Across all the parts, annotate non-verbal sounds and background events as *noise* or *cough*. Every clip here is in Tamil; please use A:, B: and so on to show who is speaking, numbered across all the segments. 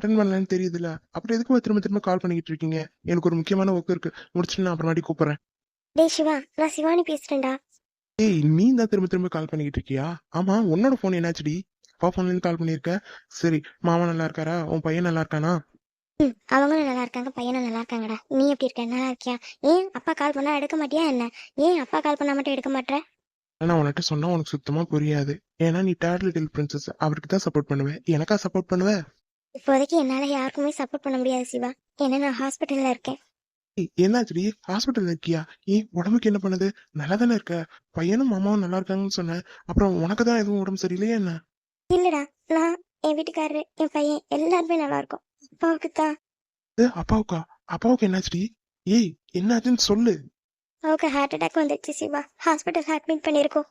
A: அட்டன் பண்ணலன்னு தெரியுதுல்ல. அப்புறம் எதுக்கு திரும்ப திரும்ப கால் பண்ணிக்கிட்டு இருக்கீங்க? எனக்கு ஒரு முக்கியமான ஒர்க் இருக்கு. முடிச்சுட்டு நான் அப்புறமாட்டி கூப்பிடுறேன்.
B: டேய் சிவா நான் சிவானி பேசுறேன்டா.
A: ஏய் நீ தான் திரும்ப திரும்ப கால் பண்ணிக்கிட்டு இருக்கியா? ஆமா உன்னோட போன் என்னாச்சுடி? அப்பா போன்ல இருந்து கால் பண்ணியிருக்க? சரி மாமா நல்லா இருக்காரா? உன் பையன் நல்லா இருக்கானா?
B: ம் அவங்களும் நல்லா இருக்காங்க பையனும் நல்லா இருக்காங்கடா. நீ எப்படி இருக்க? நல்லா இருக்கியா? ஏன் அப்பா கால் பண்ணா எடுக்க மாட்டியா என்ன? ஏன் அப்பா கால் பண்ணா மட்டும் எடுக்க மாட்டேற
A: நான் உன்கிட்ட சொன்னா உனக்கு சுத்தமா புரியாது. ஏன்னா நீ டேட் லிட்டில் பிரின்சஸ் அவருக்கு தான் சப்போர்ட் பண்ணுவேன் எனக்கா சப்போர்ட் பண்ணுவ?
B: இப்போதைக்கு என்னால யாருக்குமே சப்போர்ட் பண்ண முடியாது சிவா. ஏன்னா நான் ஹாஸ்பிட்டல்ல இருக்கேன்.
A: என்னாச்சுடி? ஹாஸ்பிட்டல் இருக்கியா? ஏன் உடம்புக்கு என்ன பண்ணுது? நல்லா தானே இருக்க? பையனும் மாமாவும் நல்லா இருக்காங்கன்னு சொன்னேன். அப்புறம் உனக்கு தான் எதுவும் உடம்பு சரியில்லையா என்ன?
B: இல்லடா நான் என் வீட்டுக்காரரு என் பையன் எல்லாருமே நல்லா இருக்கும். அப்பாவுக்கு தான்.
A: அப்பாவுக்கா? அப்பாவுக்கு என்னாச்சுடி? ஏய் என்னாச்சுன்னு சொல்லு.
B: அவருக்கு ஹார்ட் அட்டாக் வந்துடுச்சு சிவா. ஹாஸ்பிட்டல் அட்மிட் பண்ணியிருக்கோம்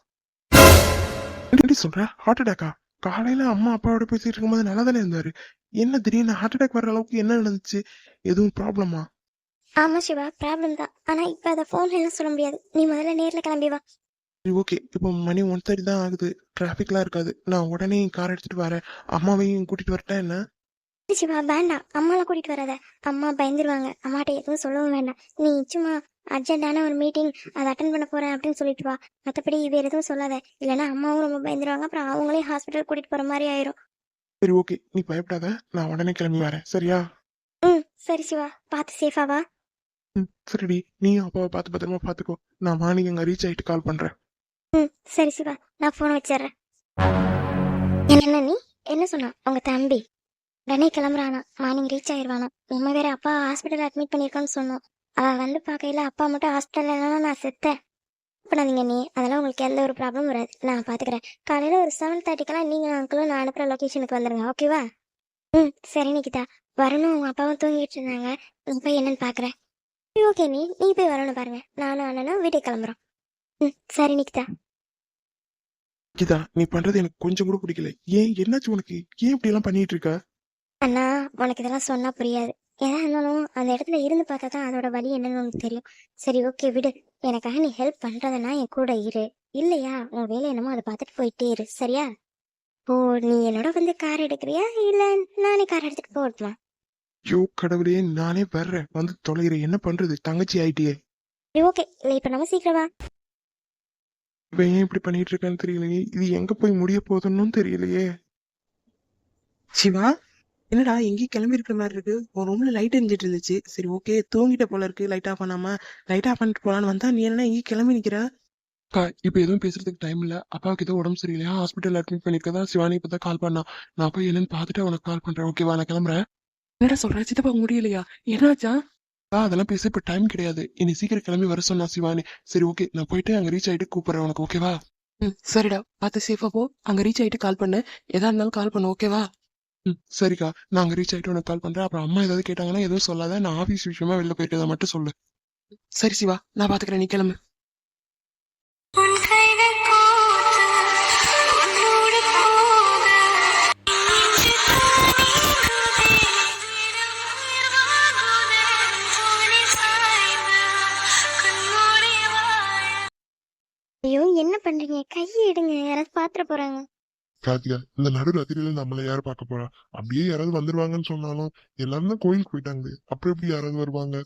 A: எப்படி சொல்ற? ஹார்ட் அட்டாக்கா காலையில அம்மா அப்பாவோட பேசிட்டு இருக்கும்போது நல்லா தானே இருந்தாரு? என்ன திடீர்னு ஹார்ட் அட்டாக் வர அளவுக்கு என்ன நடந்துச்சு? எதுவும் ப்ராப்ளமா
B: ஆமா சிவா ப்ராப்ளம் தான். ஆனா இப்ப அதை போன்ல எல்லாம் சொல்ல முடியாது. நீ முதல்ல நேர்ல கிளம்பி வா.
A: சரி ஓகே இப்போ மணி ஒன் தேர்ட்டி தான் ஆகுது. டிராஃபிக்லாம் இருக்காது. நான் உடனே கார் எடுத்துட்டு வரேன். அம்மாவையும் கூட்டிட்டு வரட்டா என்ன?
B: சிவா வேண்டாம். அம்மாலாம் கூட்டிட்டு வராத. அம்மா பயந்துருவாங்க. அம்மாட்ட எதுவும் சொல்லவும் வேண்டாம். நீ சும்மா அர்ஜென்ட்டான ஒரு மீட்டிங் அதை அட்டன் பண்ண போறேன் அப்படின்னு சொல்லிட்டு வா. மற்றபடி வேற எதுவும் சொல்லாத. இல்லைன்னா அம்மாவும் ரொம்ப பயந்துருவாங்க. அப்புறம் அவங்களையும் ஹாஸ்பிட்டல் கூட்டிட்டு போற மாதிரி ஆயிரும்.
A: சரி ஓகே நீ பயப்படாத. நான் உடனே கிளம்பி வரேன். சரியா?
B: ம் சரி சிவா. பார்த்து சேஃபா வா.
A: ம் சரிடி. நீயும் அப்பாவை பார்த்து பத்திரமா பார்த்துக்கோ. நான் மார்னிங் அங்கே ரீச் ஆகிட்டு கால் பண்ணுறேன்
B: ம் சரி சிவா. நான் ஃபோன் வச்சிடுறேன். என்ன நீ? என்ன சொன்னா? உங்க தம்பி. உடனே கிளம்புறானா. மார்னிங் ரீச் ஆயிடுவானா நம்ம வேற அப்பா ஹாஸ்பிட்டல் அட்மிட் பண்ணியிருக்கோன்னு சொன்னோம். அவ வந்து பார்க்கையில அப்பா மட்டும் ஹாஸ்பிட்டல்ல நான் செத்தேன். பண்ணாதீங்க நீ அதெல்லாம் உங்களுக்கு எந்த ஒரு ப்ராப்ளம் வராது. நான் பாத்துக்கிறேன். காலையில ஒரு செவன் தேர்ட்டிக்கெல்லாம் நீங்க அங்கிளும் நான் அனுப்புற லொகேஷனுக்கு வந்துருங்க ஓகேவா ம் சரி நிக்கிதா. வரணும் உங்க அப்பாவும் தூங்கிட்டு இருந்தாங்க. நீ போய் என்னன்னு பாக்குறேன் ஓகே நீ நீ போய் வரணும் பாருங்க. நானும் அண்ணனும் வீட்டுக்கு கிளம்புறோம். ம் சரி நிக்கிதா.
A: கீதா நீ பண்றது எனக்கு கொஞ்சம் கூட பிடிக்கல. ஏன் என்னாச்சு உனக்கு? ஏன் இப்படி எல்லாம் பண்ணிட்டு இருக்க?
B: அண்ணா உனக்கு இதெல்லாம் சொன்னா புரியாது. எதா இருந்தாலும் அந்த இடத்துல இருந்து பார்த்தா தான் அதோட வலி என்னன்னு உனக்கு தெரியும். சரி ஓகே விடு. எனக்காக நீ ஹெல்ப் பண்றதுன்னா என் கூட இரு. இல்லையா? உன் வேலை என்னமோ அதை பார்த்துட்டு போயிட்டே இரு. சரியா? ஓ நீ என்னோட வந்து கார் எடுக்கிறியா? இல்ல நானே கார் எடுத்துட்டு போகட்டுமா?
A: ஐயோ கடவுளே நானே வர்றேன். வந்து தொலைகிறேன் என்ன பண்றது? தங்கச்சி ஆயிட்டியே.
B: சரி ஓகே இல்லை இப்ப நம்ம சீக்கிரம்
A: இவன் ஏன் இப்படி பண்ணிட்டு இருக்கான்னு தெரியலையே. இது எங்க போய் முடிய போகுதுன்னு தெரியலையே.
C: சிவா? என்னடா எங்கேயும் கிளம்பி இருக்கிற மாதிரி இருக்கு. உன் ரூம்ல லைட் எரிஞ்சிட்டு இருந்துச்சு. சரி ஓகே தூங்கிட்ட போல இருக்கு. லைட் ஆஃப் பண்ணாம லைட் ஆஃப் பண்ணிட்டு போலான்னு வந்தா நீ என்ன எங்கேயும் கிளம்பி நிக்கிற?
A: அக்கா இப்ப எதுவும் பேசுறதுக்கு டைம் இல்ல. அப்பாவுக்கு ஏதோ உடம்பு சரியில்லையா? ஹாஸ்பிட்டல் அட்மிட் பண்ணிருக்கதா சிவானி இப்பதான் கால் பண்ணா. நான் போய் என்னன்னு பார்த்துட்டு உனக்கு கால் பண்றேன். ஓகேவா நான் கிளம்புறேன்.
C: என்னடா சொல்ற? சித்தப்பா முடியலையா? என்னாச்சா?
A: அக்கா, அதெல்லாம் பேச இப்ப டைம் கிடையாது. இனி சீக்கிரம் கிளம்பி வர சொன்னா சிவானி. சரி ஓகே நான் போயிட்டு அங்க ரீச் ஆயிட்டு கூப்பிடுறேன் உனக்கு. ஓகேவா
C: ம் சரிடா. பார்த்து சேஃபா போ. அங்க ரீச் ஆயிட்டு கால் பண்ணு. எதா இருந்தாலும் கால் பண்ணு. ஓகேவா
A: ம் சரிக்கா நான் அங்க ரீச் ஆயிட்டு உனக்கு கால் பண்றேன். அப்புறம் அம்மா ஏதாவது கேட்டாங்கன்னா எதுவும் சொல்லாத. நான் ஆபீஸ் விஷயமா வெளில போயிட்டு மட்டும் சொல்லு.
C: சரி சிவா நான் பாத்துக்கிறேன். நீ கிளம்பு.
B: ஐயோ என்ன பண்றீங்க? கையை எடுங்க. யாராவது பாத்துற போறாங்க.
D: கார்த்திகா இந்த நடு ராத்திரியில நம்மள யார் பார்க்க போறா? அப்படியே யாராவது வந்துருவாங்கன்னு சொன்னாலும் எல்லாரும் தான் கோயிலுக்கு போயிட்டாங்க. அப்புறம் எப்படி யாராவது வருவாங்க?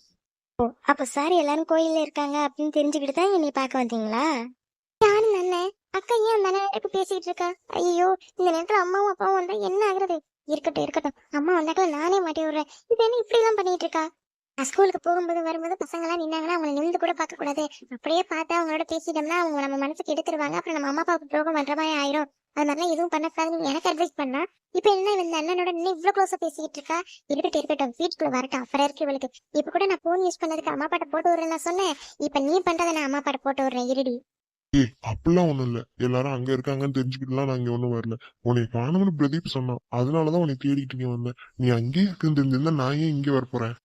B: அப்ப சார் எல்லாரும் கோயில்ல இருக்காங்க அப்படின்னு தெரிஞ்சுக்கிட்டு தான் என்னை பார்க்க வந்தீங்களா? யாரும் தானே. அக்கா ஏன் அந்த அண்ணன் இப்ப பேசிக்கிட்டு இருக்கா? ஐயோ இந்த நேரத்துல அம்மாவும் அப்பாவும் வந்தா என்ன ஆகுறது? இருக்கட்டும் இருக்கட்டும். அம்மா வந்தாக்கல நானே மாட்டி விடுறேன். இப்ப என்ன இப்படி எல்லாம் பண்ணிட்டு இருக்கா? நான் ஸ்கூலுக்கு போகும்போது வரும்போது பசங்க எல்லாம் நின்னாங்கன்னா அவங்களை நிமிந்து கூட பார்க்க கூடாது அப்படியே பார்த்தா அவங்களோட பேசிட்டோம்னா அவங்க நம்ம மனசுக்கு எடுத்துருவாங்க. அப்புறம் நம்ம அம்மா அப்பாவுக்கு துரோகம் பண்ற மாதிரி ஆயிரும். அது மாதிரிலாம் எதுவும் பண்ணக்கூடாதுன்னு எனக்கு அட்வைஸ் பண்ணா. இப்ப என்ன இந்த அண்ணனோட இன்னும் இவ்வளவு க்ளோஸா பேசிக்கிட்டு இருக்கா? இருக்கட்டும் இருக்கட்டும். வீட்டுக்குள்ள வரட்டும். அப்புறம் இருக்கு இவளுக்கு. இப்ப கூட நான் போன் யூஸ் பண்ணதுக்கு அம்மா பாட்ட போட்டு விடுறேன்னு நான் சொன்னேன். இப்ப நீ பண்றதை நான் அம்மா பாட்ட போட்டு விடுறேன். இருடி.
D: ஏய் அப்படிலாம் ஒண்ணும் இல்ல. எல்லாரும் அங்க இருக்காங்கன்னு தெரிஞ்சுக்கிட்டுலாம் நான் இங்க ஒண்ணும் வரல. உன்னை காணும்னு பிரதீப் சொன்னான். அதனாலதான் உன்னை தேடிக்கிட்டு இங்க வந்தேன். நீ அங்கேயே இருக்குன்னு தெரிஞ்சிருந்தா நான் ஏன் இங்க வர போறேன்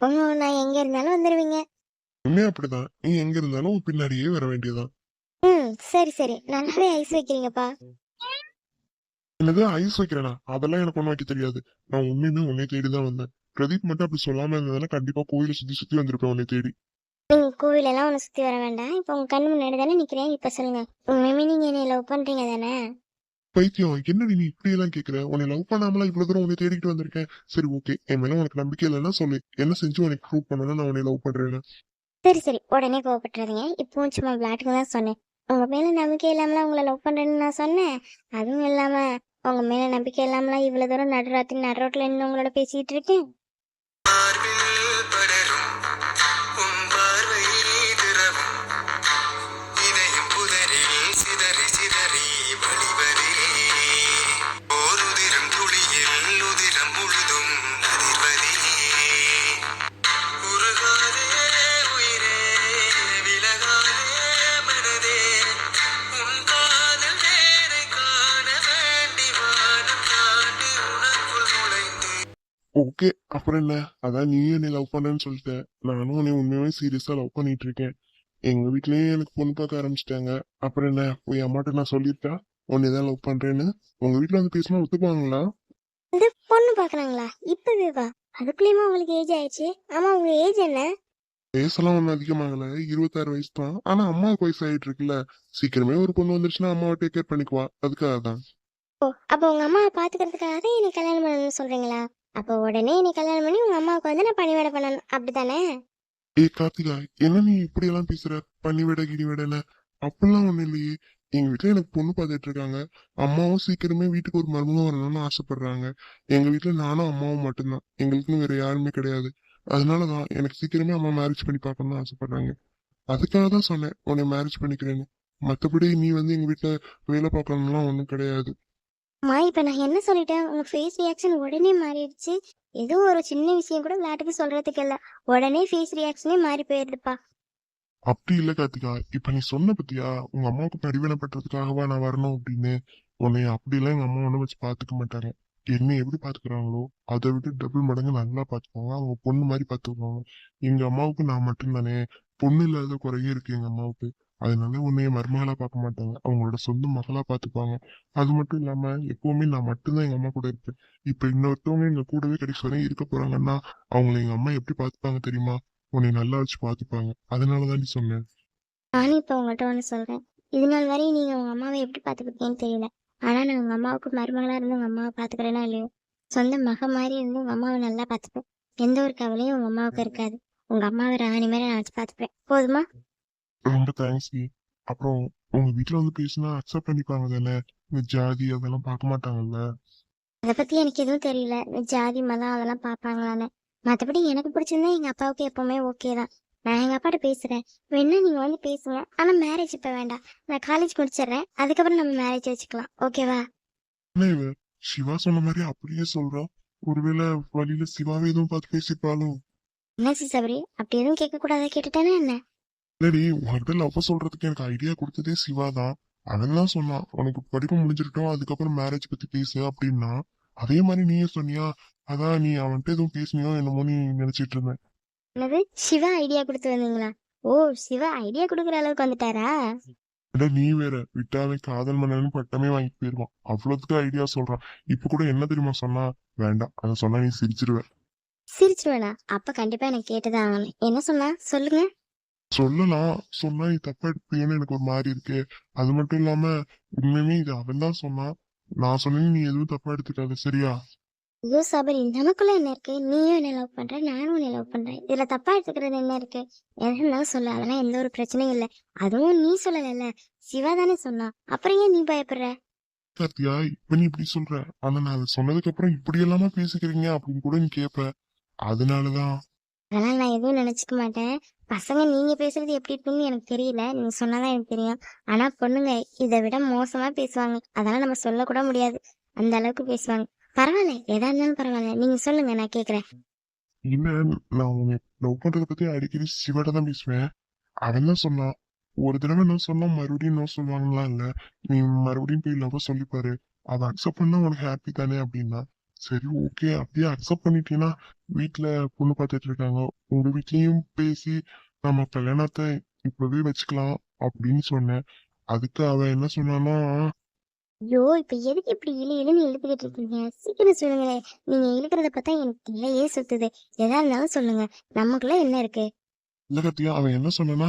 B: உங்க நான் எங்க இருந்தாலும் வந்துருவீங்க.
D: உண்மையா அப்படிதான். நீ எங்க இருந்தாலும் பின்னாடியே வர வேண்டியதுதான்.
B: ம் சரி சரி. நல்லாவே ஐஸ் வைக்கிறீங்கப்பா.
D: என்னது ஐஸ் வைக்கிறேனா? அதெல்லாம் எனக்கு ஒண்ணும் வைக்க தெரியாது. நான் உண்மையுமே உன்னை தேடி தான் வந்தேன். பிரதீப் மட்டும் அப்படி சொல்லாம இருந்ததுன்னா கண்டிப்பா கோயிலை சுத்தி சுத்தி வந்திருப்பேன் உன்னை தேடி.
B: கோவில் எல்லாம் ஒண்ணு சுத்தி வர வேண்டாம். இப்ப உங்க கண்ணு முன்னாடி தானே நிக்கிறேன். இப்ப சொல்லுங்க. உண்மையுமே நீங்க என்னை லவ் பண்றீங்க தானே?
D: பைத்தியம். என்னடி நீ இப்படி எல்லாம் கேக்குற? உன்னை லவ் பண்ணாமலாம் இவ்வளவு தூரம் உன்னை தேடிக்கிட்டு வந்திருக்கேன். சரி ஓகே என் மேல உனக்கு நம்பிக்கை இல்லைன்னா சொல்லு. என்ன செஞ்சு உனக்கு ப்ரூவ் பண்ணணும் நான் உன்னை லவ் பண்றேன்னு.
B: சரி சரி. உடனே கோவப்பட்டுறாதீங்க. இப்பவும் சும்மா விளையாட்டுக்கு தான் சொன்னேன். உங்க மேல நம்பிக்கை இல்லாமலாம் உங்களை லவ் பண்றேன்னு நான் சொன்னேன். அதுவும் இல்லாம உங்க மேல நம்பிக்கை இல்லாமலாம் இவ்வளவு தூரம் நடுராத்திரி நடுரோட்ல நின்று உங்களோட பேசிட்டு இருக்கேன்.
D: ஓகே அப்புறம் என்ன? அதான் நீ என்னை லவ் பண்ணேன்னு சொல்லிட்ட. நானும் உன்னை உண்மையாவே சீரியஸா லவ் பண்ணிட்டு இருக்கேன். எங்க வீட்லயே எனக்கு பொண்ணு பார்க்க ஆரம்பிச்சிட்டாங்க. அப்புறம் என்ன? போய் அம்மாட்ட நான் சொல்லிட்டா? உன்னை தான் லவ் பண்றேன்னு? உங்க வீட்ல வந்து பேசினா ஒத்துப்பாங்களா?
B: இந்த பொண்ணு பாக்குறாங்களா இப்பவே வா. அதுக்குள்ளேயுமா உங்களுக்கு ஏஜ் ஆயிடுச்சு. ஆமா உங்க ஏஜ் என்ன?
D: வயசெல்லாம் ஒன்றும் அதிகமாகல. இருபத்தாறு வயசு தான். ஆனா அம்மாவுக்கு வயசு ஆயிட்டு இருக்குல்ல. சீக்கிரமே ஒரு பொண்ணு வந்துருச்சுன்னா அம்மாவை டேக் கேர் பண்ணிக்குவா. அதுக்காக தான்
B: ஓ அப்ப உங்க அம்மாவை பாத்துக்கிறதுக்காக தான் என்னை கல்யாணம் பண்ணணும்னு சொல்றீங்களா? அப்ப உடனே என்னை கல்யாணம் பண்ணி உங்க அம்மாவுக்கு வந்து நான் பணிவிட பண்ணணும். அப்படித்தானே?
D: ஏய் கார்த்திகா என்ன நீ இப்படி எல்லாம் பேசுற? பண்ணி விட கிடி அப்படிலாம் ஒண்ணும் இல்லையே. எங்க வீட்டுல எனக்கு பொண்ணு பார்த்துட்டு இருக்காங்க. அம்மாவும் சீக்கிரமே வீட்டுக்கு ஒரு மருமகம் வரணும்னு ஆசைப்படுறாங்க. எங்க வீட்டுல நானும் அம்மாவும் மட்டும்தான். எங்களுக்குன்னு வேற யாருமே கிடையாது. அதனாலதான் எனக்கு சீக்கிரமே அம்மா மேரேஜ் பண்ணி பார்க்கணும்னு ஆசைப்படுறாங்க. அதுக்காக தான் சொன்னேன் உன்னை மேரேஜ் பண்ணிக்கிறேன்னு. மற்றபடி நீ வந்து எங்க வீட்டுல வேலை பார்க்கணும்லாம் ஒண்ணும் கிடையாது.
B: அம்மா இப்ப நான் என்ன சொல்லிட்டேன்? உங்க ஃபேஸ் ரியாக்ஷன் உடனே மாறிடுச்சு. ஏதோ ஒரு சின்ன விஷயம் கூட விளையாட்டுக்கு சொல்றதுக்கு இல்ல. உடனே ஃபேஸ் ரியாக்ஷனே மாறி போயிருதுப்பா.
D: அப்படி இல்ல கார்த்திகா. இப்ப நீ சொன்ன பத்தியா? உங்க அம்மாவுக்கு பரிவீனப்பட்டதுக்காகவா நான் வரணும் அப்படின்னு. உன்னை அப்படிலாம் எங்க அம்மா ஒண்ணும் வச்சு பாத்துக்க மாட்டாங்க. என்ன எப்படி பாத்துக்கிறாங்களோ அதை விட்டு டபுள் மடங்கு நல்லா பாத்துக்குவாங்க அவங்க பொண்ணு மாதிரி பாத்துக்குவாங்க எங்க அம்மாவுக்கு நான் மட்டும் தானே பொண்ணு இல்லாத குறையே இருக்கு எங்க அம்மாவுக்கு. அதனால உன்னைய மருமகளா பார்க்க மாட்டாங்க. அவங்களோட சொந்த மகளா பாத்துப்பாங்க அது மட்டும் இல்லாம எப்பவுமே நான் மட்டும்தான் எங்க அம்மா கூட இருப்பேன். இப்ப இன்னொருத்தவங்க எங்க கூடவே கடைசி வரையும் இருக்க போறாங்கன்னா அவங்களை எங்க அம்மா எப்படி பாத்துப்பாங்க தெரியுமா? உன்னை நல்லா வச்சு பாத்துப்பாங்க அதனாலதான் நீ சொன்னேன்
B: நானும் இப்ப உங்கள்கிட்ட ஒண்ணு சொல்றேன். இது நாள் வரையும் நீங்க உங்க அம்மாவை எப்படி பாத்துக்கிட்டீங்கன்னு தெரியல. ஆனா நான் உங்க அம்மாவுக்கு மருமகளா இருந்து உங்க அம்மாவை பாத்துக்கிறேனா இல்லையோ? சொந்த மக மாதிரி இருந்து உங்க அம்மாவை நல்லா பாத்துப்பேன் எந்த ஒரு கவலையும் உங்க அம்மாவுக்கு இருக்காது. உங்க அம்மாவை ராணி மாதிரி நான் வச்சு பாத்துப்பேன் போதுமா?
D: ரொம்ப தேங்க்ஸ் அப்புறம் உங்க வீட்ல வந்து பேசினா அக்செப்ட் பண்ணிப்பாங்க தானே? இந்த ஜாதி அதெல்லாம் பார்க்க மாட்டாங்கல்ல?
B: அதை பத்தி எனக்கு எதுவும் தெரியல. இந்த ஜாதி மதம் அதெல்லாம் பாப்பாங்களான்னு மத்தபடி எனக்கு பிடிச்சிருந்தா எங்க அப்பாவுக்கு எப்பவுமே ஓகே தான். நான் எங்க அப்பாட்ட பேசுறேன். வேணா நீங்க வந்து பேசுங்க. ஆனா மேரேஜ் இப்ப வேண்டாம். நான் காலேஜ் முடிச்சிடுறேன். அதுக்கப்புறம் நம்ம மேரேஜ் வச்சுக்கலாம். ஓகேவா
D: என்ன இவ சிவா சொன்ன மாதிரி அப்படியே சொல்றா. ஒருவேளை வழியில சிவாவே எதுவும் பார்த்து பேசிப்பாலும்
B: என்னாச்சு சபரி அப்படி? எதுவும் கேட்க கூடாதா கேட்டுட்டானே என்ன?
D: இல்லடி உங்ககிட்ட லவ் சொல்றதுக்கு எனக்கு ஐடியா கொடுத்ததே சிவா தான். தான் சொன்னான் உனக்கு படிப்பு முடிஞ்சிருக்கட்டும் அதுக்கப்புறம் மேரேஜ் பத்தி பேசு அப்படின்னா அதே மாதிரி நீயே சொன்னியா அதான் நீ அவன்கிட்ட எதுவும் பேசுனியோ என்னமோ நீ நினைச்சிட்டு இருந்தேன்
B: என்னது? சிவா ஐடியா கொடுத்து வந்தீங்களா? ஓ சிவா ஐடியா கொடுக்குற அளவுக்கு வந்துட்டாரா?
D: அட நீ வேற விட்டாவே காதல் மன்னன் பட்டமே வாங்கி போயிருவான். அவ்வளவுக்கு ஐடியா சொல்றான். இப்ப கூட என்ன தெரியுமா சொன்னா? வேண்டாம் அதை சொன்னா நீ சிரிச்சிருவ.
B: சிரிச்சிருவேனா? அப்ப கண்டிப்பா எனக்கு கேட்டுதான் ஆகணும். என்ன சொன்னா? சொல்லுங்க.
D: சொல்லலாம் சொன்னா நீ தப்பா எடுப்பியோன்னு எனக்கு ஒரு மாதிரி இருக்கு. அது மட்டும் இல்லாம உண்மையுமே இது அவன் தான் சொன்னான் நான் சொன்னேன்னு நீ எதுவும் தப்பா எடுத்துக்காத சரியா?
B: ஐயோ சபரி நமக்குள்ள என்ன இருக்கு? நீயும் என்ன லவ் பண்ற நானும் உன்னை லவ் பண்றேன் இதுல தப்பா எடுத்துக்கிறது என்ன இருக்கு? எதா இருந்தாலும் சொல்லு அதெல்லாம் எந்த ஒரு பிரச்சனையும் இல்ல. அதுவும் நீ சொல்லல சிவா தானே சொன்னா. அப்புறம் ஏன் நீ பயப்படுற?
D: கார்த்தியா இப்ப நீ இப்படி சொல்ற. ஆனா நான் அதை சொன்னதுக்கு அப்புறம் இப்படி எல்லாமா பேசிக்கிறீங்க அப்படின்னு கூட நீ கேப்ப. அதனாலதான்.
B: அதெல்லாம் நான் எதுவும் நினைச்சுக்க மாட்டேன். பசங்க நீங்க பேசுறது எப்படி இருக்குன்னு எனக்கு தெரியல. நீங்க சொன்னாதான் எனக்கு தெரியும். ஆனா பொண்ணுங்க இதை விட மோசமா பேசுவாங்க. அதெல்லாம் நம்ம சொல்லக்கூட முடியாது. அந்த அளவுக்கு பேசுவாங்க. பரவாயில்ல. எதா இருந்தாலும் பரவாயில்ல. நீங்க சொல்லுங்க நான் கேக்குறேன்.
D: இல்ல நான் லவ் பண்றத பத்தி அடிக்கடி சிவட தான் பேசுவேன். அவன் தான் சொன்னான். ஒரு தடவை நான் சொன்னா மறுபடியும் நோ சொல்லுவாங்களா இல்ல. நீ மறுபடியும் போய் லவ் சொல்லிப்பாரு. அதை அக்செப்ட் பண்ணா உனக்கு ஹாப்பி தானே அப்படின்னா. சரி ஓகே அப்படியே அக்செப்ட் பண்ணிட்டீங்கன்னா வீட்டுல பொண்ணு பார்த்துட்டு இருக்காங்க. உங்க வீட்லயும் பேசி நம்ம கல்யாணத்தை இப்பவே வச்சுக்கலாம் அப்படின்னு சொன்னேன். அதுக்கு அவன் என்ன சொன்னான்னா
B: ஐயோ இப்ப எதுக்கு இப்படி இழு இழுன்னு இழுத்துக்கிட்டு இருக்கீங்க? சீக்கிரம் சொல்லுங்களேன் நீங்க இழுக்கிறத பார்த்தா எனக்கு தலையே சுத்துது. எதா இருந்தாலும் சொல்லுங்க. நமக்குள்ள என்ன இருக்கு?
D: இல்ல கத்தியா அவன் என்ன சொன்னான்னா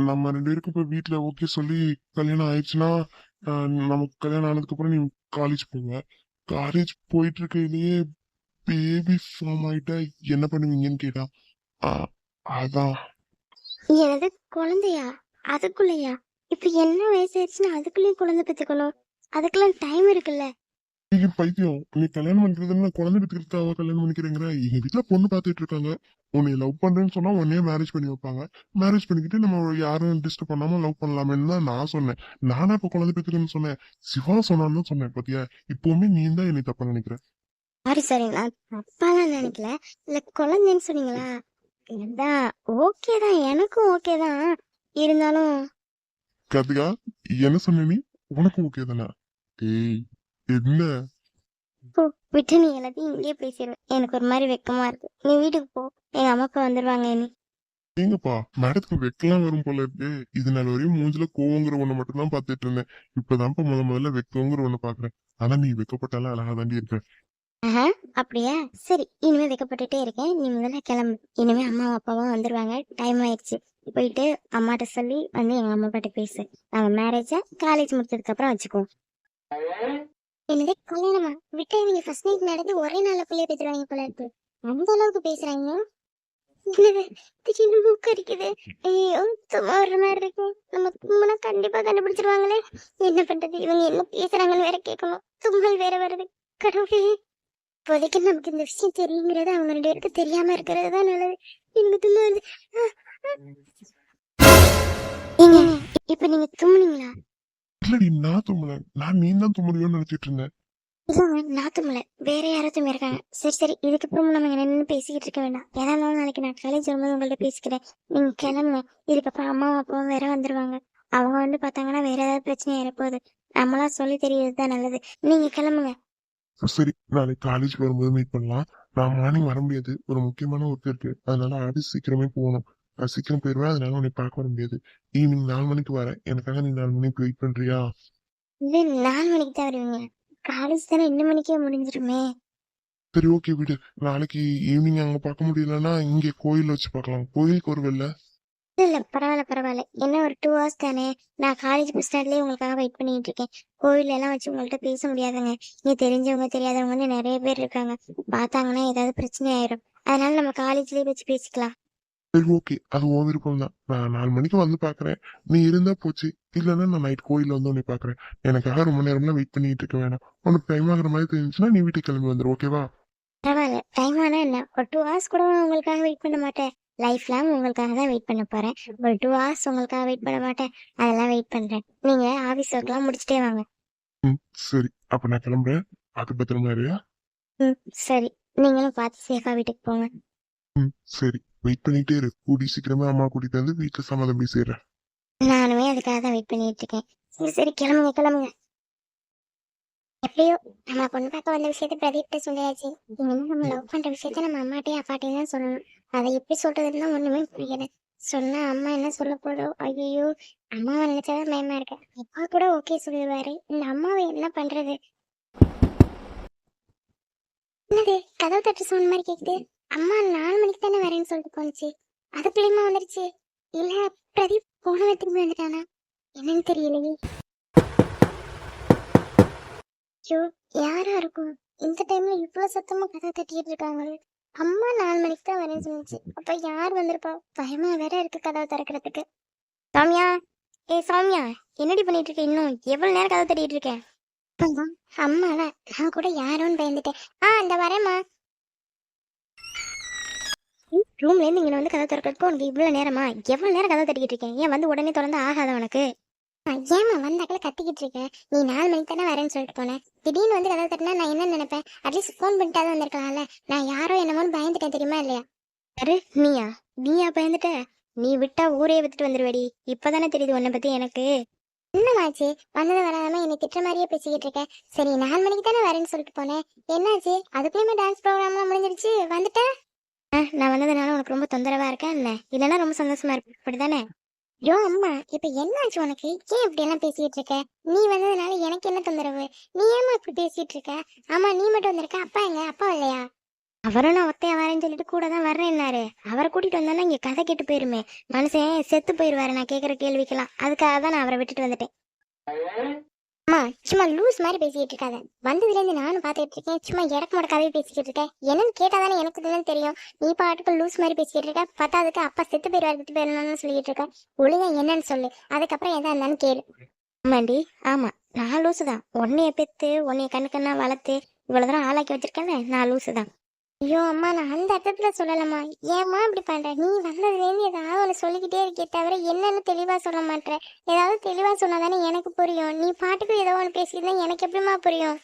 D: நம்ம ரெண்டு பேருக்கும் இப்ப வீட்டுல ஓகே சொல்லி கல்யாணம் ஆயிடுச்சுன்னா நமக்கு கல்யாணம் ஆனதுக்கு அப்புறம் நீ காலேஜ் போவ காலேஜ் போயிட்டு இருக்கையிலேயே பேபி ஃபார்ம் ஆயிட்டா என்ன பண்ணுவீங்கன்னு கேட்டா அதான்.
B: எனது குழந்தையா? அதுக்குள்ளயா? இப்ப என்ன வயசாயிருச்சுன்னா அதுக்குள்ளயும் குழந்தை பெத்துக்கணும் அதுக்கெல்லாம் டைம் இருக்குல்ல.
D: நீங்க பைத்தியம் நீ கல்யாணம் பண்ணிக்கிறதுன்னு குழந்தை பெற்றுக்கிறதுக்காக கல்யாணம் பண்ணிக்கிறேங்கிற? எங்க வீட்டுல பொண்ணு பார்த்துட்டு இருக்காங்க. உன்னை லவ் பண்றேன்னு சொன்னா உடனே மேரேஜ் பண்ணி வைப்பாங்க. மேரேஜ் பண்ணிக்கிட்டு நம்ம யாரும் டிஸ்டர்ப் பண்ணாம லவ் பண்ணலாமேன்னு தான் நான் சொன்னேன். நானா இப்ப குழந்தை பெற்றுக்கணும்னு சொன்னேன். சிவா சொன்னான்னு சொன்னேன் பாத்தியா? இப்பவுமே நீ தான் என்னை தப்பா நினைக்கிற?
B: சாரி சாரி நான் தப்பாலாம் நினைக்கல. இல்ல குழந்தைன்னு சொன்னீங்களா? அதான் ஓகே தான். எனக்கும் ஓகே தான். இருந்தாலும்
D: கார்த்திகா என்ன சொன்ன நீ? உனக்கு ஓகே தானே? ஏய் என்ன?
B: விட்டு நீ எல்லாத்தையும் இங்கேயே பேசிடுவேன் எனக்கு ஒரு மாதிரி வெக்கமா இருக்கு. நீ வீட்டுக்கு போ. எங்க அம்மா அப்பா வந்துருவாங்க நீ
D: ஏங்கப்பா மேடத்துக்கு வெக்கலாம் வரும் போல இருக்கு. இது நாள் வரையும் மூஞ்சில கோவங்கிற ஒண்ணு மட்டும் தான் பாத்துட்டு இருந்தேன். இப்பதான்ப்பா முத முதல்ல வெக்கங்கிற ஒண்ணு பாக்குறேன் ஆனா நீ வெக்கப்பட்டாலும் அழகா தாண்டி இருக்க.
B: அப்படியா? சரி இனிமே வைக்கப்பட்டுட்டே இருக்கேன். நீ முதல்ல கிளம்பு. இனிமே அம்மாவும் அப்பாவும் வந்துருவாங்க. டைம் ஆயிடுச்சு. போயிட்டு அம்மாட்ட சொல்லி வந்து எங்க அம்மா அப்பாட்ட பேசு. நம்ம மேரேஜ காலேஜ் முடிச்சதுக்கு அப்புறம் வச்சுக்குவோம். என்னது கல்யாணமா? விட்டா இவங்க ஃபர்ஸ்ட் நைட் நடந்து ஒரே நாள்ல பிள்ளைய பேசுறாங்க போல இருக்கு. அந்த அளவுக்கு பேசுறாங்க. என்னது? திடீர்னு மூக்கு அடிக்குது? ஐயோ சும்மா வர்ற மாதிரி இருக்கு. நம்ம தும்முனா கண்டிப்பா கண்டுபிடிச்சிருவாங்களே. என்ன பண்றது? இவங்க என்ன பேசுறாங்கன்னு வேற கேட்கணும். தும்மல் வேற வருது. கடவுளே. இப்போதைக்கு நமக்கு இந்த விஷயம் தெரியுங்கிறது அவங்க ரெண்டு பேருக்கு தெரியாம இருக்கிறது தான் நல்லது. எனக்கு தும்மல் வருது. ஏங்க இப்ப நீங்க தும்முனீங்களா?
D: இல்லடி நான் தும்மல நான் நீ தான் தும்முறியோன்னு நினைச்சிட்டு இருந்தேன்.
B: இல்லைங்க *laughs* நான் தும்மல வேற யாரோ தும்மி இருக்காங்க. சரி சரி. இதுக்கப்புறம் நம்ம இங்க நின்று பேசிக்கிட்டு இருக்க வேண்டாம். ஏதா இருந்தாலும் நாளைக்கு நான் காலேஜ் வரும்போது உங்கள்ட்ட பேசிக்கிறேன். நீங்க கிளம்புங்க. இதுக்கப்புறம் அம்மாவும் அப்பாவும் வேற வந்துருவாங்க. அவங்க வந்து பார்த்தாங்கன்னா வேற ஏதாவது பிரச்சனை ஏறப்போகுது. நம்மளா சொல்லி தெரியறது தான் நல்லது. நீங்க கிளம்புங்க.
D: சரி நாளைக்கு காலேஜ் வரும்போது மீட் பண்ணலாம். நான் மார்னிங் வர முடியாது. ஒரு முக்கியமான ஒர்க் இருக்கு. அதனால ஆஃபீஸ் சீக்கிரமே போகணும். நான் சீக்கிரம் போயிடுவேன். அதனால உன்னை பார்க்க வர முடியாது. ஈவினிங் நாலு மணிக்கு வரேன் எனக்காக நீ நாலு மணிக்கு வெயிட் பண்றியா?
B: இது நாலு மணிக்கு தான் வருவீங்க. காலேஜ் தானே இன்னும் மணிக்கே முடிஞ்சிருமே.
D: சரி ஓகே விடு. நாளைக்கு ஈவினிங் அங்க பார்க்க முடியலன்னா இங்கே கோயில் வச்சு பார்க்கலாம். கோயிலுக்கு வெள்ள
B: இல்ல இல்ல பரவாயில்ல பரவாயில்ல. என்ன ஒரு டூ ஹவர்ஸ் தானே. நான் காலேஜ் பஸ் ஸ்டாண்ட்லயே உங்களுக்காக வெயிட் பண்ணிட்டு இருக்கேன். கோயில் எல்லாம் வச்சு உங்கள்ட்ட பேச முடியாதுங்க. நீ தெரிஞ்சவங்க தெரியாதவங்கன்னு நிறைய பேர் இருக்காங்க. பார்த்தாங்கன்னா ஏதாவது பிரச்சனை ஆயிரும். அதனால நம்ம காலேஜ்லயே வச்சு பேசிக்கலாம்.
D: சரி ஓகே அது உன் விருப்பம் தான். நான் நாலு மணிக்கு வந்து பாக்குறேன். நீ இருந்தா போச்சு. இல்லைன்னா நான் நைட் கோயில்ல வந்து உன்னை பாக்குறேன். எனக்காக ரொம்ப நேரம்லாம் வெயிட் பண்ணிட்டு இருக்க வேணாம். உனக்கு டைம் ஆகுற மாதிரி தெரிஞ்சுன்னா நீ வீட்டுக்கு கிளம்பி வந்துரு ஓகேவா
B: பரவாயில்ல. டைம் ஆனா என்ன? ஒரு டூ ஹவர்ஸ் கூட நான் உங்களுக்காக வெயிட் பண்ண மாட்டேன். லைஃப் லாங் உங்களுக்காக தான் வெயிட் பண்ண போறேன். ஒரு டூ ஹவர்ஸ் உங்களுக்காக வெயிட் பண்ண மாட்டேன். அதெல்லாம் வெயிட் பண்றேன். நீங்க ஆபீஸ் ஒர்க்லாம் முடிச்சிட்டே வாங்க.
D: ம் சரி. அப்ப நான் கிளம்புறேன். அது பத்திரமா இருயா?
B: ம் சரி. நீங்களும் பார்த்து சேஃபா வீட்டுக்கு போங்க.
D: ம் சரி. வெயிட் பண்ணிட்டே இரு. கூடி சீக்கிரமே அம்மா கூட்டிட்டு வந்து வீட்டுல சம்மதம் பேசிடுறேன்
B: நானுமே அதுக்காக தான் வெயிட் பண்ணிட்டு இருக்கேன். சரி சரி கிளம்புங்க கிளம்புங்க. எப்படியோ நம்ம பொண்ணு பார்க்க வந்த விஷயத்த பிரதீப்ட சொல்லியாச்சு. இனிமே நம்ம லவ் பண்ற விஷயத்த நம்ம அம்மாட்டையும் அப்பாட்டையும் தான் சொல்லணும். அதை எப்படி சொல்றதுன்னா ஒண்ணுமே புரியல. சொன்னா அம்மா என்ன சொல்ல போதோ ஐயோ அம்மாவை நினைச்சாதான் பயமா இருக்கு. அப்பா கூட ஓகே சொல்லுவாரு இந்த அம்மாவை என்ன பண்றது? என்னது கதவு தட்டு சவுண்ட் மாதிரி கேக்குது. அம்மா நாலு மணிக்கு தானே வரேன்னு சொல்லிட்டு போனுச்சு அதுக்குள்ளேயுமா வந்துருச்சு? இல்ல பிரதீப் போன இடத்துக்கு வந்துட்டானா? என்னன்னு தெரியலையே. ஐயோ யாரா இருக்கும்? இந்த டைம்ல இவ்வளவு சத்தமா கதை தட்டிட்டு இருக்காங்க அம்மா நாலு மணிக்கு தான் வரேன்னு சொல்லிச்சு அப்ப யார் வந்திருப்பா? பயமா வேற இருக்கு கதவை திறக்கிறதுக்கு. சாமியா? ஏய் சாமியா என்னடி பண்ணிட்டு இருக்க இன்னும்? எவ்வளவு நேரம் கதை தட்டிட்டு இருக்கேன்? அம்மாவா? நான் கூட யாரோன்னு பயந்துட்டேன். ஆ இந்த வரேம்மா. ரூம்ல இருந்து இங்க வந்து கதை திறக்கிறதுக்கு உனக்கு இவ்வளவு நேரமா? எவ்வளவு நேரம் கதை தட்டிக்கிட்டு இருக்கேன் ஏன் வந்து உடனே திறந்து ஆகாத உனக்கு? ஏமா வந்தாக்கல கத்திக்கிட்டு இருக்கேன் நீ நாலு மணிக்கு தானே வரேன்னு சொல்லிட்டு போனேன் திடீர்னு வந்து கதை தட்டினா நான் என்ன நினைப்பேன்? அட்லீஸ்ட் ஃபோன் பண்ணிட்டாவது வந்திருக்கலாம்ல. நான் யாரோ என்னமோன்னு பயந்துட்டேன் தெரியுமா இல்லையா? யாரு? நீயா? நீயா பயந்துட்ட? நீ விட்டா ஊரே வித்துட்டு வந்துருவடி. இப்பதானே தெரியுது உன்னை பத்தி எனக்கு. என்னமாச்சு? வந்ததை வராம என்னை திட்டுற மாதிரியே பேசிக்கிட்டு இருக்க. சரி நாலு மணிக்கு தானே வரேன்னு சொல்லிட்டு போனேன். என்னாச்சு? அதுக்குள்ளேயுமே டான்ஸ் ப்ரோக்ராம்லாம் முடிஞ்சிருச்சு. வந்துட்டேன் நான் வந்ததுனால உனக்கு ரொம்ப தொந்தரவா இருக்கேன் என்ன? இல்லைன்னா ரொம்ப சந்தோஷமா இருக்கு அப்படிதானே ஐயோ அம்மா இப்ப என்னாச்சு உனக்கு? ஏன் இப்படி எல்லாம் பேசிட்டு இருக்க நீ வந்ததுனால எனக்கு என்ன தொந்தரவு? நீ ஏமா இப்படி பேசிட்டு இருக்க ஆமா நீ மட்டும் வந்திருக்க அப்பா எங்க? அப்பா இல்லையா அவரும் நான் ஒத்தையா வரேன்னு சொல்லிட்டு கூட தான் வர்றேன்னாரு அவரை கூட்டிட்டு வந்தாலும் இங்க கதை கேட்டு போயிருமே. மனுஷன் செத்து போயிருவாரு நான் கேக்குற கேள்விக்கெல்லாம். அதுக்காக தான் நான் அவரை விட்டுட்டு வந்துட்டேன். அம்மா சும்மா லூஸ் மாதிரி பேசிக்கிட்டு இருக்காத. வந்ததுலேருந்து நானும் பார்த்துட்டு இருக்கேன். சும்மா இடக்கு முடக்காவே பேசிக்கிட்டு இருக்கேன் என்னன்னு கேட்டாதானே எனக்கு இதெல்லாம் தெரியும். நீ பாட்டுக்கு லூஸ் மாதிரி பேசிக்கிட்டு இருக்க. பத்தாவதுக்கு அப்பா செத்து போயிருவாரு செத்து போயிருந்தான்னு சொல்லிட்டு இருக்க. ஒழுங்கா என்னன்னு சொல்லு. அதுக்கப்புறம் எதா இருந்தாலும் கேளு. ஆமாண்டி ஆமா. நான் லூசு தான் உன்னைய பெத்து உன்னைய கண்ணு கண்ணா வளர்த்து இவ்வளவு தூரம் ஆளாக்கி வச்சிருக்கேன் நான் லூசு தான் ஐயோ அம்மா நான் அந்த அர்த்தத்தில் சொல்லலம்மா. ஏம்மா இப்படி பண்ற? நீ வந்ததுலேருந்து ஏதாவது ஒன்று சொல்லிக்கிட்டே இருக்கே தவிர என்னென்னு தெளிவாக சொல்ல மாட்ற. ஏதாவது தெளிவாக சொன்னால் தானே எனக்கு புரியும். நீ பாட்டுக்கு ஏதோ ஒன்று பேசியிருந்தா எனக்கு எப்படிம்மா புரியும்?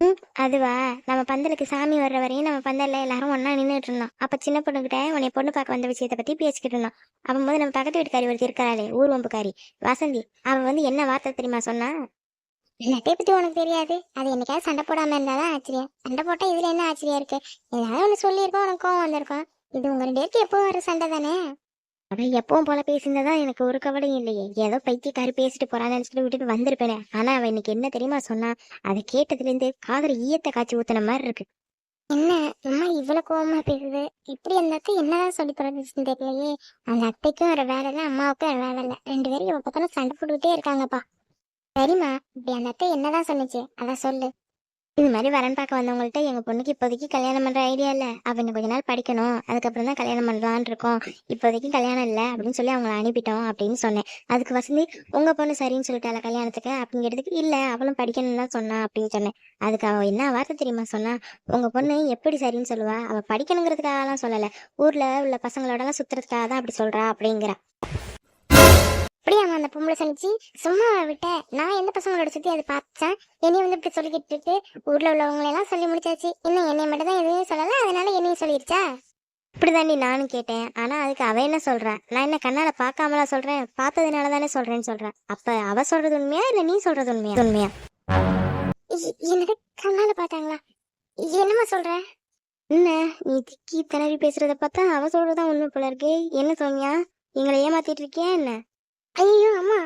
B: ம் அதுவா. நம்ம பந்தலுக்கு சாமி வர்ற வரையும் நம்ம பந்தலில் எல்லாரும் ஒன்றா நின்றுட்டு இருந்தோம். அப்போ சின்ன பொண்ணுக்கிட்ட உன்னை பொண்ணு பார்க்க வந்த விஷயத்தை பற்றி பேசிக்கிட்டு இருந்தோம். அப்போது நம்ம பக்கத்து வீட்டுக்காரி ஒருத்தர் இருக்காளே ஊர்வம்புக்காரி வசந்தி அவள் வந்து என்ன வார்த்தை தெரியுமா சொன்னா? எல்லாத்தையும் பத்தி உனக்கு தெரியாது? அது என்னைக்காவது சண்டை போடாம இருந்தாதான் ஆச்சரியம். சண்டை போட்டா இதுல என்ன ஆச்சரியம் இருக்கு? ஏதாவது ஒன்று சொல்லியிருக்கோம் உனக்கு கோவம் வந்திருக்கும் இது உங்க ரெண்டு பேருக்கு எப்போ வர சண்டை தானே? அதான் எப்பவும் போல பேசியிருந்ததா எனக்கு ஒரு கவலையும் இல்லையே. ஏதோ பைத்தியக்காரி பேசிட்டு போறான்னு நினைச்சிட்டு விட்டுட்டு வந்திருப்பேனே. ஆனா அவ இன்னைக்கு என்ன தெரியுமா சொன்னா? அதை கேட்டதுல இருந்து காதல ஈயத்தை காய்ச்சி ஊத்துன மாதிரி இருக்கு. என்ன? அம்மா இவ்வளவு கோவமா பேசுது. இப்படி அந்த அத்தை என்னதான் சொல்லி தொலைஞ்சிச்சுன்னு தெரியலையே. அந்த அத்தைக்கும் ஒரு வேலை இல்லை அம்மாவுக்கும் ஒரு வேலை இல்லை. ரெண்டு பேரும் இவ பக்கம் சண்டை போட்டுக்கிட்டே இருக்காங்கப்பா. சரிம்மா. இப்படி அந்த அத்தை என்னதான் சொன்னிச்சு? அதான் சொல்லு. இது மாதிரி வரன் பார்க்க வந்தவங்கள்ட்ட எங்க பொண்ணுக்கு இப்போதைக்கு கல்யாணம் பண்ணுற ஐடியா இல்ல. அவ இன்னும் கொஞ்ச நாள் படிக்கணும். அதுக்கப்புறம் தான் கல்யாணம் பண்ணலான்னு இருக்கோம். இப்போதைக்கு கல்யாணம் இல்லை அப்படின்னு சொல்லி அவங்கள அனுப்பிட்டோம் அப்படின்னு சொன்னேன். அதுக்கு வசந்தி உங்க பொண்ணு சரின்னு சொல்லிட்டால கல்யாணத்துக்கு? அப்படிங்கிறதுக்கு இல்லை அவளும் படிக்கணும்னு தான் சொன்னா அப்படின்னு சொன்னேன். அதுக்கு அவள் என்ன வார்த்தை தெரியுமா சொன்னா உங்க பொண்ணு எப்படி சரின்னு சொல்லுவா? அவள் படிக்கணுங்கிறதுக்காகலாம் சொல்லலை. ஊர்ல உள்ள பசங்களோடலாம் சுத்துறதுக்காக தான் அப்படி சொல்றா அப்படிங்கிறா. அப்படியாம்மா அந்த பொம்பளை சொல்லிச்சு சும்மா விட்ட. நான் எந்த பசங்களோட சுத்தி அதை பார்த்தேன். என்னைய வந்து இப்படி சொல்லிக்கிட்டு ஊர்ல உள்ளவங்களை எல்லாம் சொல்லி முடிச்சாச்சு. இன்னும் என்னை மட்டும் தான் எதுவும் சொல்லல. அதனால என்னையும் சொல்லிருச்சா? இப்படிதாண்டி நானும் கேட்டேன். ஆனா அதுக்கு அவ என்ன சொல்றா? நான் என்ன கண்ணால பார்க்காமலா சொல்றேன்? பார்த்ததுனால தானே சொல்றேன்னு சொல்றேன் அப்ப அவ சொல்றது உண்மையா இல்ல நீ சொல்றது உண்மையா? உண்மையா? என்னது? கண்ணால பார்த்தாங்களா? என்னம்மா சொல்ற? என்ன? நீ திக்கி திணறி பேசுறத பார்த்தா அவ சொல்றதுதான் உண்மை போல இருக்கு. என்ன சோமியா? எங்களை ஏமாத்திட்டு இருக்கியா என்ன? ஐயோ அம்மா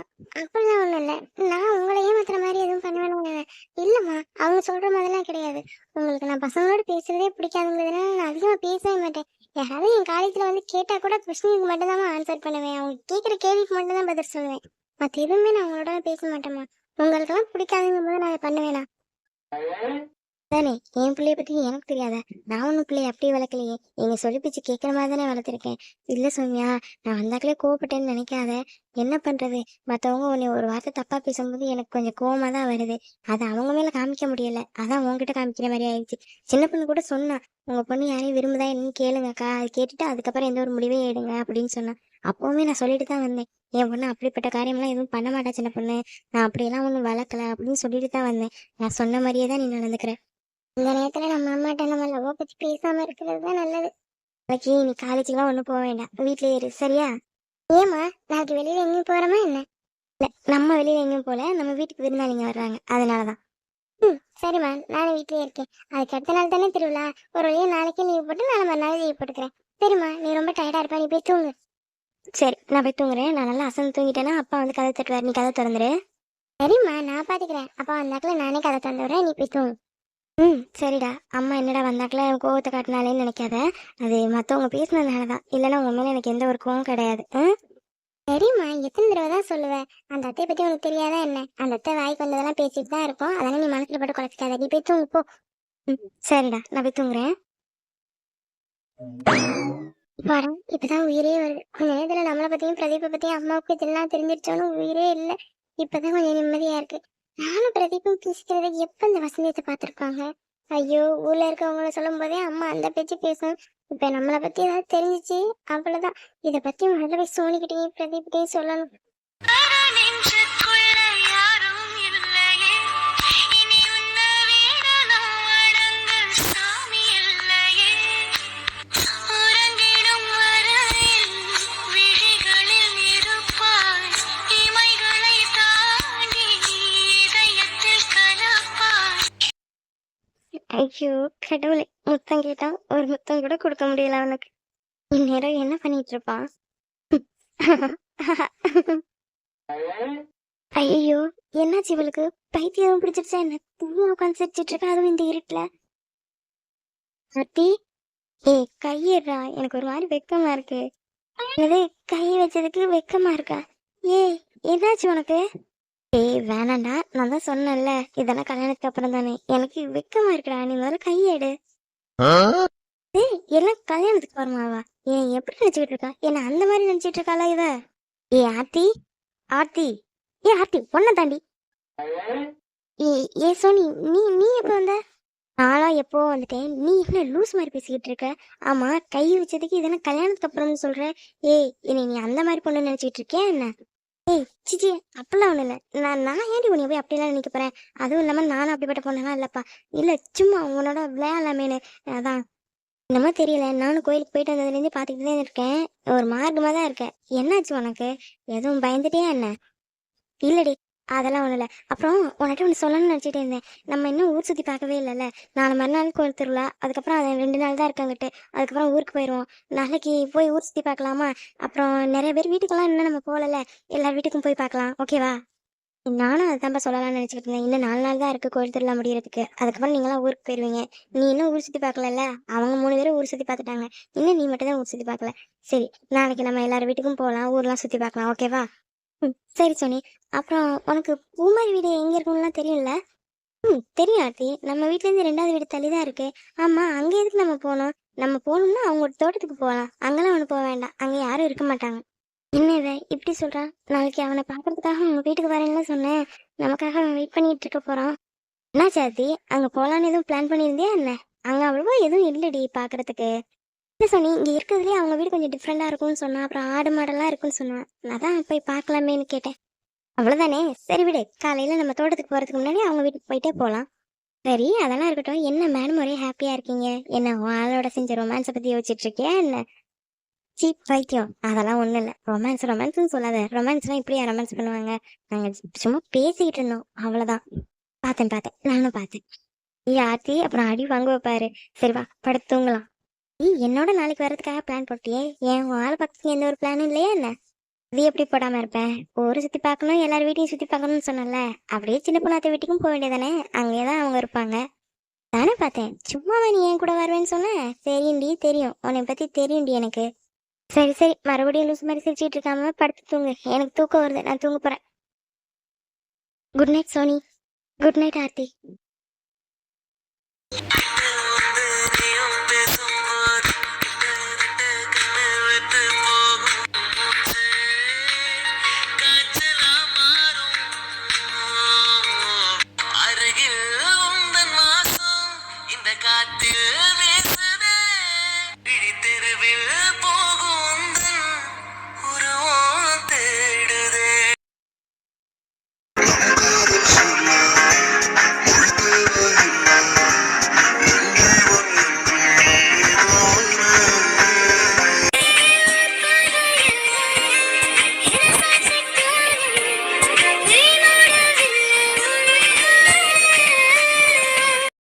B: அப்படிலாம் ஒண்ணும் இல்ல. நான் உங்களை ஏமாத்துற மாதிரி எதுவும் பண்ணுவேன்னு இல்லம்மா அவங்க சொல்ற மாதிரிலாம் கிடையாது. உங்களுக்கு நான் பசங்களோட பேசுறதே பிடிக்காதுங்கிறதுனால நான் அதிகமா பேசவே மாட்டேன். யாராவது என் காலேஜ்ல வந்து கேட்டா கூட கொஸ்டினுக்கு மட்டும் தான் ஆன்சர் பண்ணுவேன். அவங்க கேட்குற கேள்விக்கு மட்டும் தான் பதில் சொல்லுவேன். மத்த எதுவுமே நான் அவங்களோட பேச மாட்டேம்மா. உங்களுக்கெல்லாம் பிடிக்காதுங்கும் போது நான் அதை பண்ணுவேனா? தானே என் பிள்ளைய பத்தி எனக்கு தெரியாத? நான் ஒன்றும் பிள்ளைய அப்படியே வளர்க்கலையே. நீங்க சொல்லி பிச்சு கேட்குற மாதிரி தானே வளர்த்துருக்கேன். இல்ல சோமியா நான் வந்தாக்களே கோவப்பட்டேன்னு நினைக்காத. என்ன பண்றது? மத்தவங்க உன்னை ஒரு வார்த்தை தப்பா பேசும்போது எனக்கு கொஞ்சம் கோவமா தான் வருது. அதை அவங்க மேல காமிக்க முடியல. அதான் உன்கிட்ட காமிக்கிற மாதிரி ஆயிடுச்சு. சின்ன பொண்ணு கூட சொன்னா உங்க பொண்ணு யாரையும் விரும்புதா என்னன்னு கேளுங்கக்கா. அது கேட்டுட்டு அதுக்கப்புறம் எந்த ஒரு முடிவே எடுங்க அப்படின்னு சொன்னான் அப்பவுமே நான் சொல்லிட்டு தான் வந்தேன். என் பொண்ணு அப்படிப்பட்ட காரியம்லாம் எதுவும் பண்ண மாட்டா சின்ன பொண்ணு. நான் அப்படியெல்லாம் ஒன்றும் வளர்க்கல அப்படின்னு சொல்லிட்டு தான் வந்தேன். நான் சொன்ன மாதிரியே தான் நீ நடந்துக்கிறேன் இந்த நேரத்துல நம்ம அம்மாட்ட நம்ம லவ் பத்தி பேசாம இருக்கிறது தான் நல்லது. நாளைக்கு நீ காலேஜுக்குலாம் ஒன்றும் போக வேண்டாம். வீட்லயே இரு சரியா? ஏமா நாளைக்கு வெளியில எங்கேயும் போறோமா என்ன? இல்ல நம்ம வெளியில எங்கேயும் போல நம்ம வீட்டுக்கு விருந்தாளிங்க வர்றாங்க. அதனாலதான். ம் சரிம்மா நானும் வீட்லயே இருக்கேன். அதுக்கு அடுத்த நாள் தானே திருவிழா? ஒரு வழியா நாளைக்கே லீவ் போட்டு நாளை மறுநாள் லீவ் போட்டுக்கிறேன். சரிம்மா நீ ரொம்ப டயர்டா இருப்பா நீ போய் தூங்கு. சரி நான் போய் தூங்குறேன். நான் நல்லா அசந்து தூங்கிட்டேன்னா அப்பா வந்து கதை தட்டுவார். நீ கதை திறந்துரு. சரிம்மா நான் பாத்துக்கிறேன். அப்பா வந்தாக்கல நானே கதை திறந்து விடுறேன். நீ போய் தூங்கு. ம் சரிடா. அம்மா என்னடா வந்தாக்கல? கோவத்தை காட்டினாலேன்னு நினைக்காத. அது மற்றவங்க பேசுனதுனால தான். இல்லைன்னா மேலே எனக்கு எந்த ஒரு கோவம் கிடையாது. ம் சரிம்மா எத்தனை தடவை தான் சொல்லுவேன் அந்த அத்தையை பற்றி உனக்கு தெரியாதா என்ன? அந்த அத்தை வாய்க்கு வந்ததெல்லாம் பேசிட்டு தான் இருக்கும் அதனால நீ மனசுல போட்டு குறைச்சிக்காத. நீ போய் தூங்கு போ. ம் சரிடா. நான் போய் தூங்குறேன். படம் இப்பதான் உயிரே வருது. கொஞ்ச நேரத்துல நம்மளை பத்தியும் பிரதீப்பை பத்தியும் அம்மாவுக்கு இதெல்லாம் தெரிஞ்சிருச்சோன்னு உயிரே இல்லை. இப்பதான் கொஞ்சம் நிம்மதியா இருக்கு. நானும் பிரதீப்பும் பேசிக்கிறத எப்ப இந்த வசந்தியத்தை பார்த்துருப்பாங்க? ஐயோ ஊர்ல இருக்கவங்கள சொல்லும் போதே அம்மா அந்த பேச்சு பேசும். இப்ப நம்மளை பத்தி ஏதாவது தெரிஞ்சிச்சு? அவ்வளவுதான். இத பத்தி முதல்ல போய் சோனிக்கிட்டையும் பிரதீப்கிட்டையும் சொல்லணும். ஐயோ கடவுளே. முத்தம் கேட்டான் ஒரு முத்தம் கூட கொடுக்க முடியல அவனுக்கு. இந்நேரம் என்ன பண்ணிட்டு இருப்பான் ஐயோ என்னாச்சு இவளுக்கு? பைத்தியம் பிடிச்சிருச்சா என்ன? தூங்க உட்காந்து சிரிச்சிட்டு இருக்கா? அதுவும் இந்த இருட்டுல. சத்தி ஏ கையிடுறா. எனக்கு ஒரு மாதிரி வெக்கமா இருக்கு. என்னது கையை வச்சதுக்கு வெக்கமா இருக்கா? ஏய் என்னாச்சு உனக்கு? ஏய் வேணாண்டா. நான் தான் சொன்னேன்ல. இதெல்லாம் கல்யாணத்துக்கு அப்புறம் தானே. எனக்கு வெக்கமா இருக்குடா. நீ முதல்ல கையெடு. ஏய் எல்லாம் கல்யாணத்துக்கு அப்புறமாவா ஏன் எப்படி நினைச்சுக்கிட்டு இருக்கா? என்ன அந்த மாதிரி நினைச்சிட்டு இருக்காளா இவ? ஏ ஆர்த்தி. ஆர்த்தி. ஏ ஆர்த்தி பொண்ணை தாண்டி. ஏ ஏ சோனி நீ நீ எப்போ வந்த? நாளா எப்போ வந்துட்டேன்? நீ என்ன லூஸ் மாதிரி பேசிக்கிட்டு இருக்க? ஆமா கை வச்சதுக்கு இதெல்லாம் கல்யாணத்துக்கு அப்புறம்னு சொல்ற. ஏய் என்னை நீ அந்த மாதிரி பொண்ணு நினைச்சிட்டு இருக்கியா என்ன? ஏய் சிச்சி அப்படிலாம் ஒன்றும் இல்லை. நான் நான் ஏன்டி உன்னை போய் அப்படிலாம் நினைக்க போறேன்? அதுவும் இல்லாமல் நானும் அப்படிப்பட்ட பொண்ணெல்லாம் இல்லைப்பா. இல்லை சும்மா உன்னோட விளையாடலாமேனு அதான். என்னமோ தெரியல. நானும் கோயிலுக்கு போயிட்டு வந்ததுலேருந்து பார்த்துக்கிட்டு தான் இருக்கேன். ஒரு மார்க்கமாக தான் இருக்கேன். என்னாச்சு உனக்கு? எதுவும் பயந்துட்டே என்ன? இல்லடி. அதெல்லாம் ஒன்றும் இல்லை அப்புறம் உனக்கு ஒன்று சொல்லணும்னு நினச்சிட்டு இருந்தேன். நம்ம இன்னும் ஊர் சுற்றி பார்க்கவே இல்லைல்ல. நாலு மறுநாள் கோயில் திருவிழா. அதுக்கப்புறம் அது ரெண்டு நாள் தான் இருக்காங்கட்டு அதுக்கப்புறம் ஊருக்கு போயிடுவோம் நாளைக்கு போய் ஊர் சுற்றி பார்க்கலாமா? அப்புறம் நிறைய பேர் வீட்டுக்கெல்லாம் இன்னும் நம்ம போகலல்ல. எல்லா வீட்டுக்கும் போய் பார்க்கலாம். ஓகேவா நானும் அதுதான்ப்பா சொல்லலாம்னு நினச்சிக்கிட்டு இருந்தேன். இன்னும் நாலு நாள் தான் இருக்குது கோயில் திருவிழா முடியறதுக்கு. அதுக்கப்புறம் நீங்களாம் ஊருக்கு போயிடுவீங்க நீ இன்னும் ஊர் சுற்றி பார்க்கலல்ல? அவங்க மூணு பேரும் ஊர் சுற்றி பார்த்துட்டாங்க. இன்னும் நீ மட்டும் தான் ஊர் சுற்றி பார்க்கல. சரி நாளைக்கு நம்ம எல்லார் வீட்டுக்கும் போகலாம். ஊர்லாம் சுற்றி பார்க்கலாம். ஓகேவா ம் சரி சோனி. அப்புறம் உனக்கு பூமாரி வீடு எங்கே இருக்கும்லாம் தெரியும்ல? ம் தெரியும் ஆர்த்தி. நம்ம வீட்லேருந்து ரெண்டாவது வீடு தள்ளி தான் இருக்கு. ஆமாம் அங்கே எதுக்கு நம்ம போகணும்? நம்ம போகணும்னா அவங்க தோட்டத்துக்கு போகலாம். அங்கெல்லாம் அவனு போக வேண்டாம். அங்கே யாரும் இருக்க மாட்டாங்க. என்ன இவ இப்படி சொல்கிறான் நாளைக்கு அவனை பார்க்கறதுக்காக உங்க வீட்டுக்கு வரேன்னு சொன்னேன். நமக்காக அவன் வெயிட் பண்ணிட்டு இருக்க போறான். என்ன சாத்தி அங்க போகலான்னு எதுவும் பிளான் பண்ணியிருந்தியா என்ன? அங்க அவ்வளவா எதுவும் இல்லடி பாக்குறதுக்கு என்ன சொன்னி இங்கே இருக்கிறதுலே அவங்க வீடு கொஞ்சம் டிஃப்ரெண்ட்டாக இருக்கும்னு சொன்னான். அப்புறம் ஆடு மாடெல்லாம் இருக்கும்னு சொன்னான். தான் போய் பார்க்கலாமேன்னு கேட்டேன். அவ்வளோதானே சரி விடு. காலையில் நம்ம தோட்டத்துக்கு போகிறதுக்கு முன்னாடி அவங்க வீட்டுக்கு போயிட்டே போகலாம் சரி அதெல்லாம் இருக்கட்டும். என்ன மேடம் ஒரே ஹாப்பியாக இருக்கீங்க? என்ன ஆளோட செஞ்ச ரொமான்ஸை பற்றி யோசிச்சுட்டு இருக்கியா என்ன? சீப் வைத்தியம் அதெல்லாம் ஒன்றும் இல்லை. ரொமான்ஸ் ரொமான்ஸ்னு சொல்லாத. ரொமான்ஸ்லாம் இப்படியா ரொமான்ஸ் பண்ணுவாங்க? நாங்கள் சும்மா பேசிக்கிட்டு இருந்தோம். அவ்வளோதான் பார்த்தேன் பார்த்தேன். நானும் பார்த்தேன். ஏ ஆர்த்தி அப்புறம் அடி வாங்க வைப்பாரு சரி வா படுத்து தூங்கலாம். நீ என்னோட நாளைக்கு வர்றதுக்காக பிளான் போட்டியே. என் ஆள் பக்கத்துக்கு எந்த ஒரு பிளானும் இல்லையா என்ன? இது எப்படி போடாம இருப்பேன் ஊரை சுத்தி பார்க்கணும் எல்லார் வீட்டையும் சுத்தி பார்க்கணும்னு சொன்னல அப்படியே சின்ன பொண்ணாத்த வீட்டுக்கும் போக வேண்டியதானே? அங்கே தான் அவங்க இருப்பாங்க. தானே பார்த்தேன். சும்மாவா நீ என் கூட வருவேன்னு சொன்ன? தெரியும்டி தெரியும். உன்னை பத்தி தெரியும்டி எனக்கு. சரி சரி. மறுபடியும் லூஸ் மாதிரி சிரிச்சிட்டு இருக்காம படுத்து தூங்கு. எனக்கு தூக்கம் வருது. நான் தூங்க போறேன். Good night Soni. Good night Aarthi.